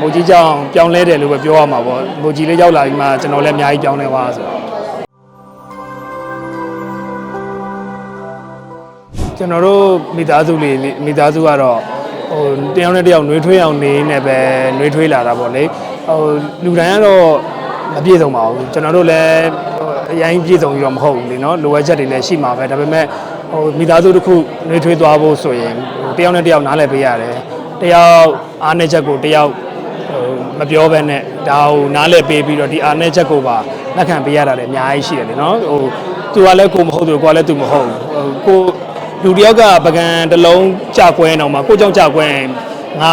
မုတ်ကြီးကြောင်ပြောင်းလဲတယ်လို့ပဲပြောရမှာပေါ့မုတ်ကြီးလေးရောက်လာပြီးမှကျွန်တော်လည်းအများကြီးပြောင်းလဲသွားဆိုတော့ကျွန်တော်တို့မိသားစုလေးမိသားစုကတော့ဟိုတယောက်နဲ့တယောက်နှွေးထွေးအောင်နေနေပဲနှွေးထွေးလာတာပေါ့လေဟိုလူတိုင်းကတော့မပြည့်စုံပါဘူးကျွန်တော်တို့လည်းအရင်ပြည့်စုံပြီးတော့မဟုတ်ဘူးလေနော်လိုအပ်ချက်တွေလည်းရှိမှာပဲဒါပေမဲ့ဟိုမိသားစုတစ်ခုနှွေးထွေးသွားဖို့ဆိုရင်တယောက်နဲ့တယောက်နားလည်ပေးရတယ်တယောက်အားနည်းချက်ကိုတယောက် မပြောဘဲနဲ့ဒါကိုနားလည်ပေးပြီးတော့ဒီအာနဲ့ချက်ကိုပါလက်ခံပေးရတာလည်းအများကြီးရှိတယ်လေနော်ဟိုသူကလည်းကိုမဟုတ်သူကိုကလည်းသူမဟုတ်ဘူးဟိုကိုလူတစ်ယောက်ကပကံတစ်လုံးကြကွဲအောင်မှာကိုကြောင့်ကြကွဲရင်ငါ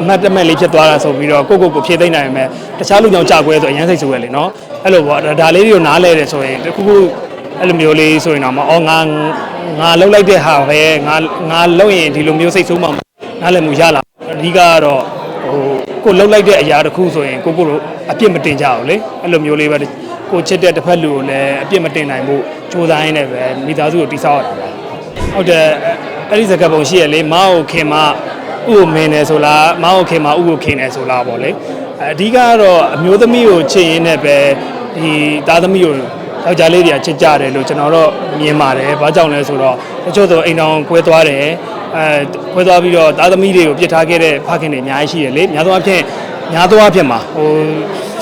အမှတ်တမဲ့လေးဖြစ်သွားတာဆိုပြီးတော့ကိုကိုကိုဖြည့်သိမ့်နိုင်မယ်တခြားလူကြောင့်ကြကွဲဆိုအရင်စိတ်ဆိုးရလေနော်အဲ့လိုပေါ့ဒါလေးတွေကိုနားလဲတယ်ဆိုရင်တခုခုအဲ့လိုမျိုးလေးဆိုရင်တော့မအော်ငါငါလှုပ်လိုက်တဲ့ဟာပဲငါငါလှုပ်ရင်ဒီလိုမျိုးစိတ်ဆိုးမှနားလည်မှုရလာအဓိကကတော့ဟို ကိုလှုပ်လိုက်တဲ့အရာတစ်ခုဆိုရင်ကိုကိုလိုအပြစ်မတင်ကြဘူးလေအဲ့လိုမျိုးလေးပဲကိုချစ်တဲ့တစ်ဖက်လူကိုလည်းအပြစ်မတင်နိုင်ဘူးစူးစမ်းရင်းနဲ့ပဲမိသားစုကိုတိဆောက်ရတယ်ဟုတ်တယ်အဲ့ဒီစကားပုံရှိရလေမောက်ခင်မဥကိုမင်းတယ်ဆိုလားမောက်ခင်မဥကိုခင်တယ်ဆိုလားပေါ့လေအဓိကကတော့အမျိုးသမီးကိုချစ်ရင်းနဲ့ပဲဒီသားသမီးကိုယောက်ျားလေးတွေကချစ်ကြတယ်လို့ကျွန်တော်တော့မြင်ပါတယ်။ဘာကြောင့်လဲဆိုတော့တချို့ဆိုအိမ်တော်ကွဲသွားတယ်။ အဲကွဲသွားပြီးတော့သားသမီးတွေကိုပြစ်ထားခဲ့တဲ့ဖခင်တွေအများကြီးရှိတယ်လေ။များသောအားဖြင့်များသောအားဖြင့်မှာဟို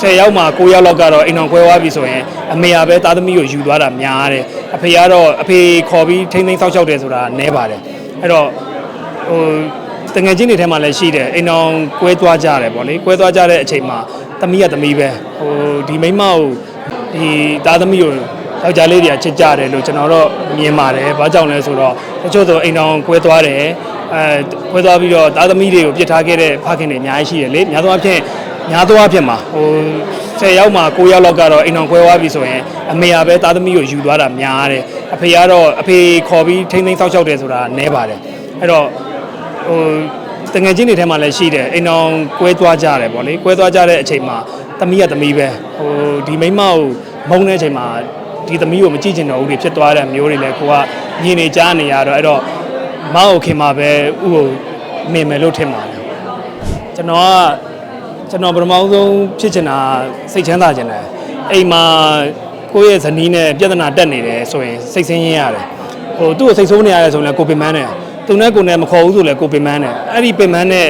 10ယောက်မှာ9ယောက်လောက်ကတော့အိမ်တော်ကွဲသွားပြီဆိုရင်အမေကပဲသားသမီးကိုယူသွားတာများတယ်။အဖေကတော့အဖေခေါ်ပြီးထိမ့်သိမ်းဆောက်ရှောက်တယ်ဆိုတာနည်းပါတယ်။အဲ့တော့ဟိုတငယ်ချင်းတွေထဲမှာလည်းရှိတယ်အိမ်တော်ကွဲသွားကြတယ်ပေါ့လေ။ကွဲသွားကြတဲ့အချိန်မှာသမီးကသမီးပဲဟိုဒီမိန်းမကိုဒီသားသမီးကို ယောက်ျားလေးတွေကချစ်ကြတယ်လို့ကျွန်တော်တော့မြင်ပါတယ်။ဘာကြောင့်လဲဆိုတော့တချို့ဆိုအိမ်တော်ကွဲသွားတယ်။အဲကွဲသွားပြီးတော့သားသမီးတွေကိုပြစ်ထားခဲ့တဲ့ဖခင်တွေအများကြီးရှိတယ်လေ။များသောအားဖြင့်များသောအားဖြင့်မှာဟို10ယောက်မှာ9ယောက်လောက်ကတော့အိမ်တော်ကွဲသွားပြီဆိုရင်အမေကပဲသားသမီးကိုယူသွားတာများတယ်။အဖေကတော့အဖေခေါ်ပြီးထိမ့်သိမ်းဆောက်ရှောက်တယ်ဆိုတာနည်းပါတယ်။အဲ့တော့ဟိုတငယ်ချင်းတွေထဲမှာလည်းရှိတယ်အိမ်တော်ကွဲသွားကြတယ်ပေါ့လေကွဲသွားကြတဲ့အချိန်မှာသမီးကသမီးပဲဟိုဒီမိန်းမကိုမုန်းတဲ့အချိန်မှာ ဒီသမီးကိုမကြည့်ချင်တော့ဘူးတွေဖြစ်သွားတဲ့မျိုးတွေလည်းကိုကမြင်နေကြားနေရတော့အဲ့တော့မောက်ခင်မှာပဲဥကိုမြင်မယ်လို့ထင်ပါတယ်ကျွန်တော်ကကျွန်တော်ပထမဆုံးဖြစ်ချင်တာစိတ်ချမ်းသာချင်တယ်အိမ်မှာကိုယ့်ရဲ့ဇနီးနဲ့ပြဿနာတက်နေတယ်ဆိုရင်စိတ်ဆင်းရဲရတယ်ဟိုသူ့ကိုစိတ်ဆိုးနေရတယ်ဆိုရင်လည်းကိုပင်ပန်းတယ်သူနဲ့ကိုနဲ့မခေါ်ဘူးဆိုလည်းကိုပင်ပန်းတယ်အဲ့ဒီပင်ပန်းတဲ့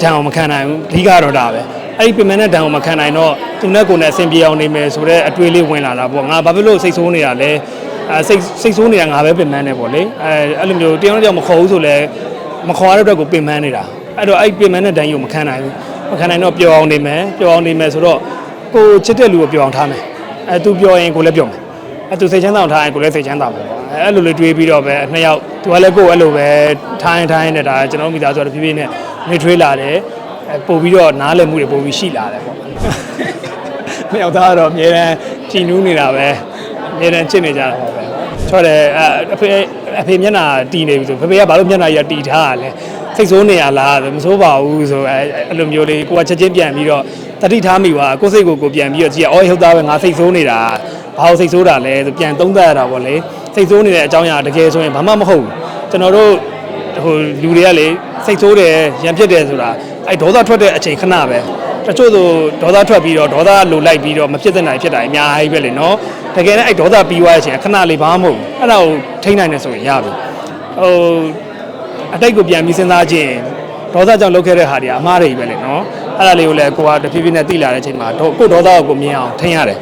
ဒဏ်ကိုမခံနိုင်ဘူးအဓိကတော့ဒါပဲ အဲ့ဒီပင်ပန်းတဲ့ဒဏ်ကိုမခံနိုင်တော့သူနဲ့ကိုနဲ့အဆင်ပြေအောင်နေမယ်ဆိုတော့အတွေးလေးဝင်လာတာပေါ့ငါဘာဖြစ်လို့စိတ်ဆိုးနေတာလဲအဲစိတ်စိတ်ဆိုးနေတာငါပဲပင်ပန်းတယ်ပေါ့လေအဲအဲ့လိုမျိုးတယောက်နဲ့တယောက်မခေါ်ဘူးဆိုလည်းမခေါ်ရတဲ့အတွက်ကိုပင်ပန်းနေတာအဲ့တော့အဲ့ဒီပင်ပန်းတဲ့ဒဏ်ကိုမခံနိုင်ဘူးမခံနိုင်တော့ပျော်အောင်နေမယ်ပျော်အောင်နေမယ်ဆိုတော့ကိုချစ်တဲ့လူကိုပျော်အောင်ထားမယ်အဲသူပျော်ရင်ကိုလည်းပျော်မယ်အဲသူစိတ်ချမ်းသာအောင်ထားရင်ကိုလည်းစိတ်ချမ်းသာမှာပေါ့အဲအဲ့လိုလေးတွေးပြီးတော့ပဲနှစ်ယောက်သူကလည်းကိုယ်အဲ့လိုပဲထိုင်းထိုင်းနေတာကျွန်တော်မိသားစုကတဖြည်းဖြည်းနဲ့နေထွေးလာတယ်အဲ ပို့ပြီးတော့နားလည်မှုတွေပို့ပြီးရှိလာတယ်ပေါ့နှစ်ယောက်သားကတော့အများတန်းကြည်နူးနေတာပဲအများတန်းချစ်နေကြတာပါပဲချောတယ်အဲအဖေအဖေမျက်နှာတီနေပြီဆိုဖေဖေကဘာလို့မျက်နှာကြီးကတီထားရလဲစိတ်ဆိုးနေရလားဆိုမဆိုးပါဘူးဆိုအဲအဲ့လိုမျိုးလေးကိုကချက်ချင်းပြန်ပြီးတော့တတိထားမိပါကိုယ်စိတ်ကိုကိုပြန်ပြီးတော့ကြည့်အော်ဟုတ်သားပဲငါစိတ်ဆိုးနေတာဘာလို့စိတ်ဆိုးတာလဲဆိုပြန်သုံးသပ်ရတာပေါ့လေစိတ်ဆိုးနေတဲ့အကြောင်းအရာတကယ်ဆိုရင်ဘာမှမဟုတ်ဘူးကျွန်တော်တို့ဟိုလူတွေကလေစိတ်ဆိုးတယ်ရံဖြစ်တယ်ဆိုတာ အဲဒေါသထွက်တဲ့အချိန်ခဏပဲတချို့ဆိုဒေါသထွက်ပြီးတော့ဒေါသလိုလိုက်ပြီးတော့မဖြစ်တဲ့နိုင်ဖြစ်တာအများကြီးပဲလေနော်တကယ်နဲ့အဲဒေါသပြီးသွားတဲ့အချိန်ခဏလေးဘာမှမဟုတ်ဘူးအဲ့ဒါကိုထိန်းနိုင်တယ်ဆိုရင်ရပြီဟိုအတိတ်ကိုပြန်ပြီးစဉ်းစားခြင်းဒေါသကြောင့်လုပ်ခဲ့တဲ့ဟာတွေကအမှားတွေပဲလေနော်အဲ့ဒါလေးကိုလည်းကိုကတဖြည်းဖြည်းနဲ့သိလာတဲ့အချိန်မှာဒေါကိုဒေါသကိုကိုမြင်အောင်ထိန်းရတယ်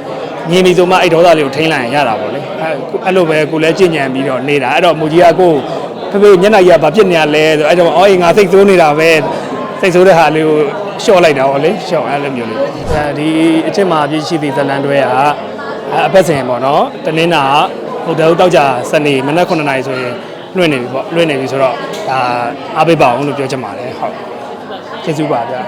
မြင်ပြီဆိုမှအဲ့ဒေါသလေးကိုထိန်းလိုက်ရင်ရတာပေါ့လေအဲ့အဲ့လိုပဲကိုလည်းကြင်ញံပြီးတော့နေတာအဲ့တော့မူကြီးကကိုဖေဖေညနေကြီးကဘာဖြစ်နေရလဲဆိုအဲ့ကြောင့်အော်ငါစိတ်ဆိုးနေတာပဲ စိတ်ဆိုးတဲ့ဟာလေးကိုရှော့လိုက်တာပေါ့လေရှော့အဲ့လိုမျိုးလေးအဲဒီအချင်းမှာပြည့်ရှိသည့်ဇလန်တွဲကအပတ်စဉ်ပေါ့နော်တနင်္လာဟိုတယ်တောက်ကြစနေမနက်9:00နာရီဆိုရင်လွှင့်နေပြီပေါ့လွှင့်နေပြီဆိုတော့ဒါအားပေးပါအောင်လို့ပြောချင်ပါတယ်ဟုတ်ကျေးဇူးပါဗျာ